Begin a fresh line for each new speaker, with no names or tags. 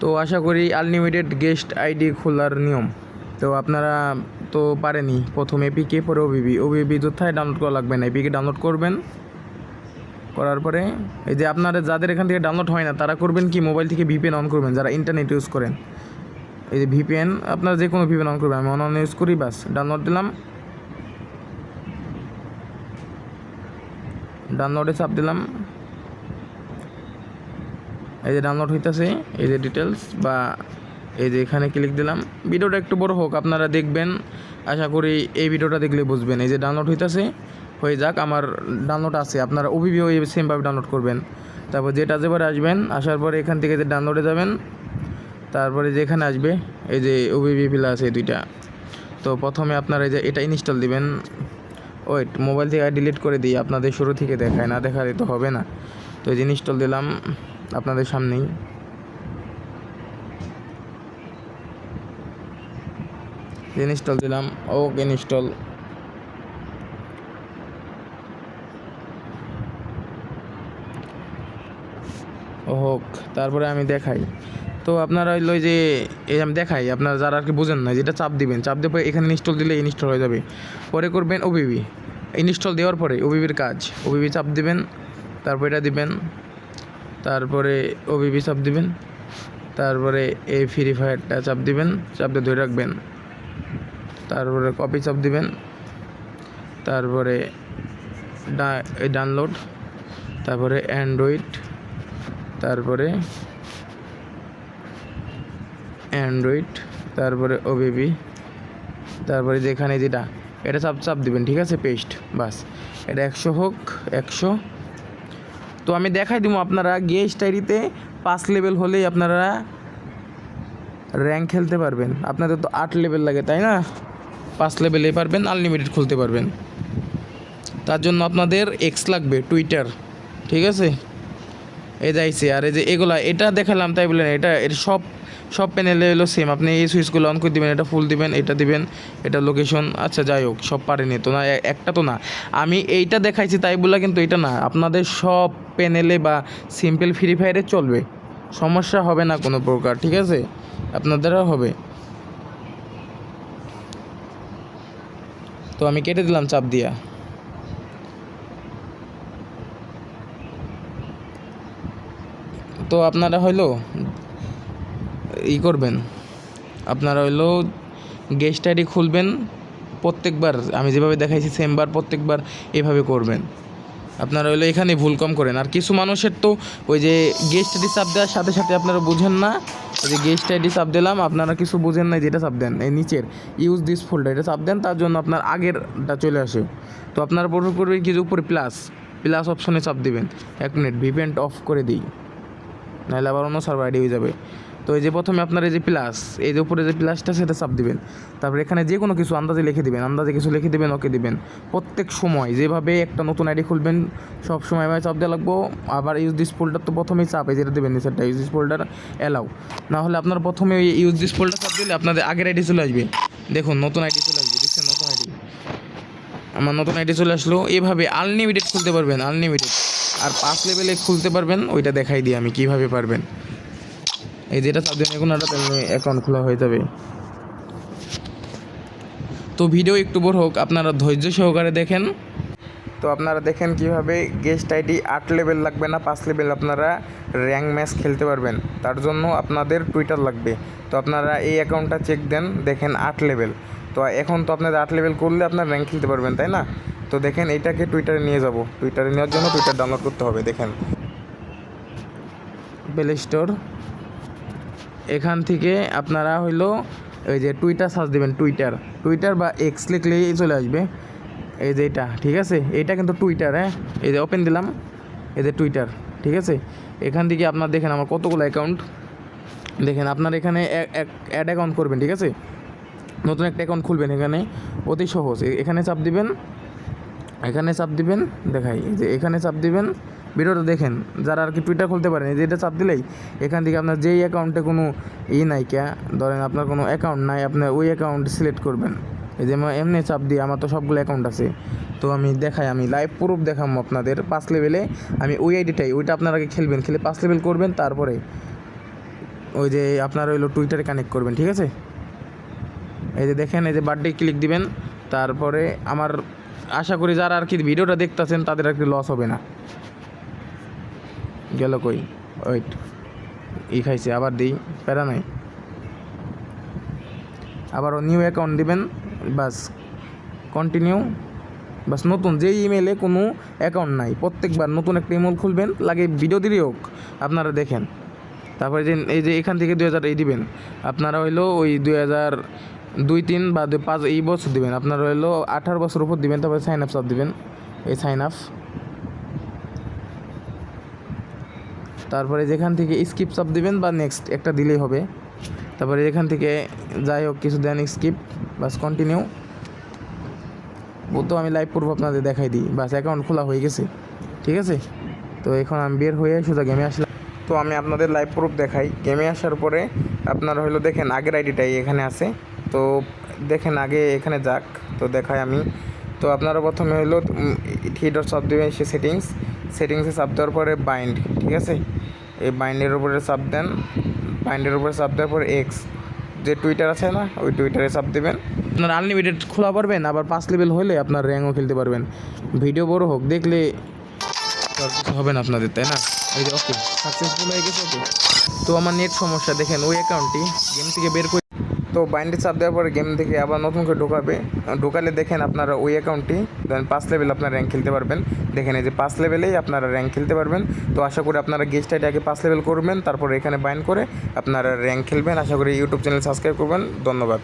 তো আশা করি unlimited guest ID খোলার নিয়ম। তো আপনারা তো পারেনি প্রথম এপিকে পরে ওবিবি ওবিবি যোথায় ডাউনলোড করা লাগবে না। এপিকে ডাউনলোড করবেন। করার পরে এই যে আপনারা যাদের এখান থেকে ডাউনলোড হয় না, তারা করবেন কি? মোবাইল থেকে ভিপিএন অন করবেন। যারা ইন্টারনেট ইউজ করেন। এই যে ভিপিএন আপনারা যে কোনো ভিপিএন অন করবেন। আমি অন ইউজ করি বাস ডাউনলোড দিলাম। ডাউনলোডে চাপ দিলাম। এই যে ডাউনলোড হইতেছে, এই যে ডিটেলস বা এই যে এখানে ক্লিক দিলাম। ভিডিওটা একটু বড় হোক, আপনারা দেখবেন। আশা করি এই ভিডিওটা দেখলে বুঝবেন। এই যে ডাউনলোড হইতেছে, হয়ে যাক, আমার ডাউনলোড আছে। আপনারা ওবিবিও এই সেমভাবে ডাউনলোড করবেন। তারপর যেটা যেবারে আসবেন, আসার পরে এখান থেকে যে ডাউনলোডে যাবেন, তারপরে যেখানে আসবে, এই যে ওবিবি প্লাস এই দুইটা। তো প্রথমে আপনারা এই যে এটা ইনস্টল দিবেন। ওয়েট মোবাইল থেকে ডিলিট করে দিই। আপনাদের শুরু থেকে দেখায়, না দেখালে তো হবে না। তো এই যে ইনস্টল দিলাম। আপনাদের সামনেই। ইনস্টল দিলাম। Okay, install. হোক, তারপরে আমি দেখাই। তো আপনারা হইল যে, এই আমি দেখাই, আপনারা যারা আর কি বুঝেন না, যেটা চাপ দিবেন, চাপ দিয়ে পরে এখানে ইনস্টল দিলে ইনস্টল হয়ে যাবে। পরে করবেন ওবিবি ইনস্টল দেওয়ার পরে ওবিবির কাজ। ওবিবি চাপ দিবেন, তারপর এটা দিবেন। তারপরে ওবিবি চাপ দিবেন। তারপরে এই ফ্রি ফায়ারটা চাপ দিবেন, চাপটা ধরে রাখবেন। তারপরে কপি চাপ দিবেন। তারপরে ডাউনলোড তারপরে অ্যান্ড্রয়েড তারপরে অ্যান্ড্রয়েড তারপরে ওবিবি তারপরে যেখানে যেটা, এটা চাপ চাপ দিবেন, ঠিক আছে? পেস্ট বাস। এটা একশো হোক, একশো তো আমি দেখাই দিব আপনারা গেস্ট ডায়েরিতে পাঁচ লেভেল হলেই আপনারা র্যাঙ্ক খেলতে পারবেন। আপনাদের তো আট লেভেল লাগে, তাই না? পাঁচ লেভেলে পারবেন আনলিমিটেড খুলতে পারবেন। তার জন্য আপনাদের এক্স লাগবে টুইটার ঠিক আছে? এ যাইছে আর এই যে এগুলা, এটা দেখালাম, তাই বলেন এটা এর সব সব প্যানেলে হলো সেম আপনি এই সুইচগুলো অন করে দিবেন, এটা ফুল দিবেন, এটা দিবেন, এটা লোকেশন আচ্ছা যাই হোক, সব পারেনি তো না একটা তো না। আমি এইটা দেখাইছি তাই বলে কিন্তু এটা না, আপনাদের সব প্যানেলে বা সিম্পল ফ্রি ফায়ারে চলবে। সমস্যা হবে না কোনো প্রকার, ঠিক আছে? আপনাদেরও হবে। তো আমি কেটে দিলাম চাপ দিয়া। তো আপনারা হইল ই করবেন। আপনারা হইল গেস্ট আইডি খুলবেন, প্রত্যেকবার, আমি যেভাবে দেখাইছি সেমবার প্রত্যেকবার এভাবে করবেন। আপনারা হইল এখানে ভুল কম করেন। আর কিছু মানুষের তো ওই যে গেস্ট আইডি চাপ দেওয়ার সাথে সাথে আপনারা বুঝেন না, ওই যে গেস্ট আইডি চাপ দিলাম, আপনারা কিছু বুঝেন না যেটা চাপ দেন। এই নিচের ইউজ দিস ফোল্ডার এটা চাপ দেন, তার জন্য আপনার আগেরটা চলে আসে। তো আপনারা প্রথম করবেন কি যে উপরে প্লাস প্লাস অপশনে চাপ দিবেন। এক মিনিট ভিপেন্ট অফ করে দিই। নাহলে আবার অন্য সার্ভার আইডি হয়ে যাবে। তো এই যে প্রথমে আপনার এই যে প্লাস এই যে উপরে যে প্লাসটা সেটা চাপ দিবেন। তারপরে এখানে যে কোনো কিছু আন্দাজে লিখে দিবেন, আন্দাজে কিছু লিখে দিবেন, ওকে দিবেন। প্রত্যেক সময় যেভাবে একটা নতুন আইডি খুলবেন, সব সময় এভাবে চাপ দেওয়া লাগবো। আবার ইউজ দিস ফোল্ডার তো প্রথমেই চাপ, এই যেটা দেবেন, নিচেরটা ইউজ দিস ফোল্ডার অ্যালাউ না হলে আপনার প্রথমে ওই ইউজ দিস ফোল্ডার চাপ দিলে আপনাদের আগের আইডি চলে আসবে। দেখুন, নতুন আইডি চলে আসবে, দেখছেন নতুন আইডি? আমার নতুন আইডি চলে আসলো। এভাবে আনলিমিটেড খুলতে পারবেন আনলিমিটেড আর পাঁচ লেভেলে খুলতে পারবেন, ওইটা দেখাই দিই আমি কীভাবে পারবেন। এই যেটা দেবেন এখন একটা অ্যাকাউন্ট খোলা হয়ে যাবে। তো ভিডিও একটু বড় হোক, আপনারা ধৈর্য সহকারে দেখেন। তো আপনারা দেখেন কীভাবে গেস্ট আইডি আট লেভেল লাগবে না, পাঁচ লেভেল আপনারা র্যাঙ্ক ম্যাচ খেলতে পারবেন। তার জন্য আপনাদের টুইটার লাগবে। তো আপনারা এই অ্যাকাউন্টটা চেক দেন, দেখেন আট লেভেল তো এখন তো আপনাদের আট লেভেল করলে আপনার র্যাঙ্ক খেলতে পারবেন, তাই না? তো দেখেন এটাকে টুইটারে নিয়ে যাব। টুইটারে নেওয়ার জন্য টুইটার ডাউনলোড করতে হবে, দেখেন। প্লে স্টোর এখান থেকে আপনারা হইল ওই যে টুইটার সার্চ দেবেন টুইটার টুইটার বা এক্স লিখলেই চলে আসবে। এই যে এটা, ঠিক আছে? এটা কিন্তু টুইটার হ্যাঁ? এই যে ওপেন দিলাম, এই যে টুইটার ঠিক আছে? এখান থেকে আপনার দেখেন আমার কতগুলো অ্যাকাউন্ট দেখেন, আপনার এখানে অ্যাড অ্যাকাউন্ট করবেন, ঠিক আছে? নতুন একটা অ্যাকাউন্ট খুলবেন এখানে, অতি সহজ। এখানে চাপ দিবেন, এখানে চাপ দিবেন, দেখাই, এই যে এখানে চাপ দিবেন ভিডিওটা দেখেন, যারা আর কি টুইটার খুলতে পারেন যে এটা চাপ দিলেই এখান থেকে আপনার যেই অ্যাকাউন্টে কোনো ই নাই কে ধরেন আপনার কোনো অ্যাকাউন্ট নাই আপনার ওই অ্যাকাউন্ট সিলেক্ট করবেন। এই যে এমনি চাপ দিয়ে আমার তো সবগুলো অ্যাকাউন্ট আছে। তো আমি দেখাই, আমি লাইভ প্রুফ দেখাবো আপনাদের, পাঁচ লেভেলে আমি ওই আইডিটাই ওইটা আপনারা আগে খেলবেন, খেলে পাঁচ লেভেল করবেন, তারপরে ওই যে আপনার হইল টুইটারে কানেক্ট করবেন, ঠিক আছে? এই যে দেখেন, এই যে বার্থডে ক্লিক দিবেন, তারপরে আমার আশা করি যারা আর কি ভিডিওটা দেখতেছেন, তাদের আর কি লস হবে না। গেল কই? ওয়েট ই খাইছে, আবার দিই, প্যারা নাই। আবার নিউ অ্যাকাউন্ট দিবেন, বাস কন্টিনিউ বাস নতুন, যেই ইমেলে কোনো অ্যাকাউন্ট নাই, প্রত্যেকবার নতুন একটা ইমেল খুলবেন, লাগে ভিডিও দিলেই হোক, আপনারা দেখেন। তারপরে যে, এই যে এখান থেকে দুই হাজার এই দিবেন, আপনারা হইল ওই দুই হাজার দুই তিন বা দুই পাঁচ এই বছর দিবেন, আপনারা হইল আঠারো বছর উপর দিবেন, তারপরে সাইন আপ সব দিবেন, এই সাইন আপ তারপরে যেখান থেকে স্কিপ সব দিবেন বা নেক্সট একটা দিলেই হবে। তারপরে এখান থেকে যাই হোক কিছু দেন স্কিপ বাস কন্টিনিউ তো আমি লাইভ প্রুফ আপনাদের দেখাই দিই। বাস অ্যাকাউন্ট খোলা হয়ে গেছে, ঠিক আছে? তো এখন আমি বের হয়ে সোজা গেমে আসলাম। তো আমি আপনাদের লাইভ প্রুফ দেখাই। গেমে আসার পরে আপনারা হলো দেখেন আগের আইডিটাই এখানে আছে। তো দেখেন আগে এখানে যাক, তো দেখাই আমি। তো আপনারা প্রথমে হলো থিয়েটার সাব দেবেন সে সেটিংস সেটিংসে সাব দেওয়ার পরে বাইন্ড ঠিক আছে? এই বাইন্ডের উপরে চাপ দেন। বাইন্ডের উপরে চাপ দেওয়ার পর এক্স যে টুইটার আছে না, ওই টুইটারে চাপ দেবেন। আপনার আনলিমিটেড খোলা পারবেন, আবার পাঁচ লেভেল হলে আপনার র্যাঙ্কও খেলতে পারবেন। ভিডিও বড় হোক, দেখলে হবে না আপনাদের, তাই না? যে ওকে সাকসেসফুল হয়ে গেছে তো আমার নেট সমস্যা, দেখেন, ওই অ্যাকাউন্টটি গেম থেকে বের করে তো বাইন্ডে চাপ দেওয়ার পরে গেম থেকে আবার নতুন করে ঢোকাবে। ঢোকালে দেখেন আপনারা ওই অ্যাকাউন্টটি দেন পাঁচ লেভেল আপনারা র্যাঙ্ক খেলতে পারবেন। দেখেন এই যে পাঁচ লেভেলেই আপনারা র্যাঙ্ক খেলতে পারবেন। তো আশা করি আপনারা গেস্ট আইডি আগে পাঁচ লেভেল করবেন, তারপর এখানে বাইন্ড করে আপনারা র্যাঙ্ক খেলবেন। আশা করি ইউটিউব চ্যানেল সাবস্ক্রাইব করবেন। ধন্যবাদ।